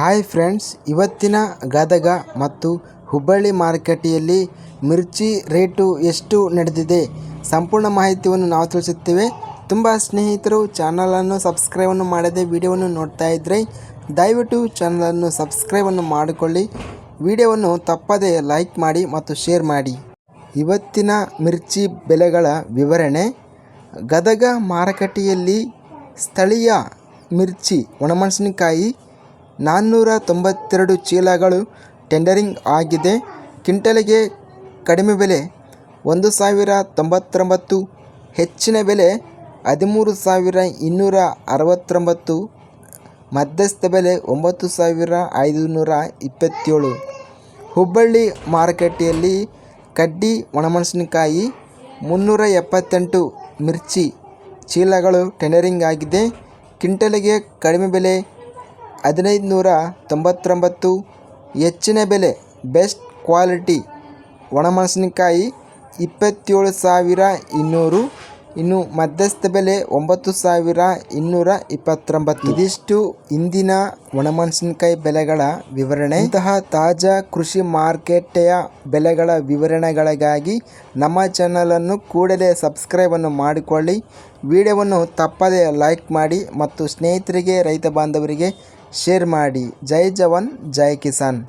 Hi friends, ಇವತ್ತಿನ ಗದಗ ಮತ್ತು ಹುಬ್ಬಳ್ಳಿ ಮಾರುಕಟ್ಟೆಯಲ್ಲಿ ಮಿರ್ಚಿ ರೇಟು ಎಷ್ಟು ನಡೆದಿದೆ? ಸಂಪೂರ್ಣ ಮಾಹಿತಿಯನ್ನು ನಾವು ತಿಳಿಸುತ್ತೇವೆ. ತುಂಬ ಸ್ನೇಹಿತರು ಚಾನಲನ್ನು ಸಬ್ಸ್ಕ್ರೈಬನ್ನು ಮಾಡದೆ ವಿಡಿಯೋವನ್ನು ನೋಡ್ತಾ ಇದ್ದರೆ ದಯವಿಟ್ಟು ಚಾನಲನ್ನು ಸಬ್ಸ್ಕ್ರೈಬನ್ನು ಮಾಡಿಕೊಳ್ಳಿ. ವಿಡಿಯೋವನ್ನು ತಪ್ಪದೇ ಲೈಕ್ ಮಾಡಿ ಮತ್ತು ಶೇರ್ ಮಾಡಿ. ಇವತ್ತಿನ ಮಿರ್ಚಿ ಬೆಲೆಗಳ ವಿವರಣೆ. ಗದಗ ಮಾರುಕಟ್ಟೆಯಲ್ಲಿ ಸ್ಥಳೀಯ ಮಿರ್ಚಿ, ಒಣಮೆಣಸಿನಕಾಯಿ ನಾನ್ನೂರ ತೊಂಬತ್ತೆರಡು ಚೀಲಗಳು ಟೆಂಡರಿಂಗ್ ಆಗಿದೆ. ಕಿಂಟಲಿಗೆ ಕಡಿಮೆ ಬೆಲೆ ಒಂದು ಸಾವಿರ ತೊಂಬತ್ತೊಂಬತ್ತು, ಹೆಚ್ಚಿನ ಬೆಲೆ ಹದಿಮೂರು ಸಾವಿರ ಇನ್ನೂರ ಅರವತ್ತೊಂಬತ್ತು, ಮಧ್ಯಸ್ಥ ಬೆಲೆ ಒಂಬತ್ತು ಸಾವಿರ ಐದುನೂರ ಇಪ್ಪತ್ತೇಳು. ಹುಬ್ಬಳ್ಳಿ ಮಾರುಕಟ್ಟೆಯಲ್ಲಿ ಕಡ್ಡಿ, ಒಣಮೆಣಸಿನಕಾಯಿ ಮುನ್ನೂರ ಎಪ್ಪತ್ತೆಂಟು ಮಿರ್ಚಿ ಚೀಲಗಳು ಟೆಂಡರಿಂಗ್ ಆಗಿದೆ. ಕಿಂಟಲಿಗೆ ಕಡಿಮೆ ಬೆಲೆ ಹದಿನೈದು ನೂರ ತೊಂಬತ್ತೊಂಬತ್ತು ಹೆಚ್ಚಿನ ಬೆಲೆ, ಬೆಸ್ಟ್ ಕ್ವಾಲಿಟಿ, ಒಣಮೆಣಸಿನಕಾಯಿ ಇಪ್ಪತ್ತೇಳು ಸಾವಿರ ಇನ್ನೂರು, ಇನ್ನು ಮಧ್ಯಸ್ಥ ಬೆಲೆ ಒಂಬತ್ತು ಸಾವಿರ ಇನ್ನೂರ ಇಪ್ಪತ್ತೊಂಬತ್ತು ಇದಿಷ್ಟು ಇಂದಿನ ಒಣಮೆಣಸಿನಕಾಯಿ ಬೆಲೆಗಳ ವಿವರಣೆ. ಇಂತಹ ತಾಜಾ ಕೃಷಿ ಮಾರುಕಟ್ಟೆಯ ಬೆಲೆಗಳ ವಿವರಣೆಗಳಿಗಾಗಿ ನಮ್ಮ ಚಾನಲನ್ನು ಕೂಡಲೇ ಸಬ್ಸ್ಕ್ರೈಬನ್ನು ಮಾಡಿಕೊಳ್ಳಿ. ವಿಡಿಯೋವನ್ನು ತಪ್ಪದೇ ಲೈಕ್ ಮಾಡಿ ಮತ್ತು ಸ್ನೇಹಿತರಿಗೆ, ರೈತ ಬಾಂಧವರಿಗೆ ಶೇರ್ ಮಾಡಿ. ಜೈ ಜವಾನ್ ಜೈ ಕಿಸಾನ್.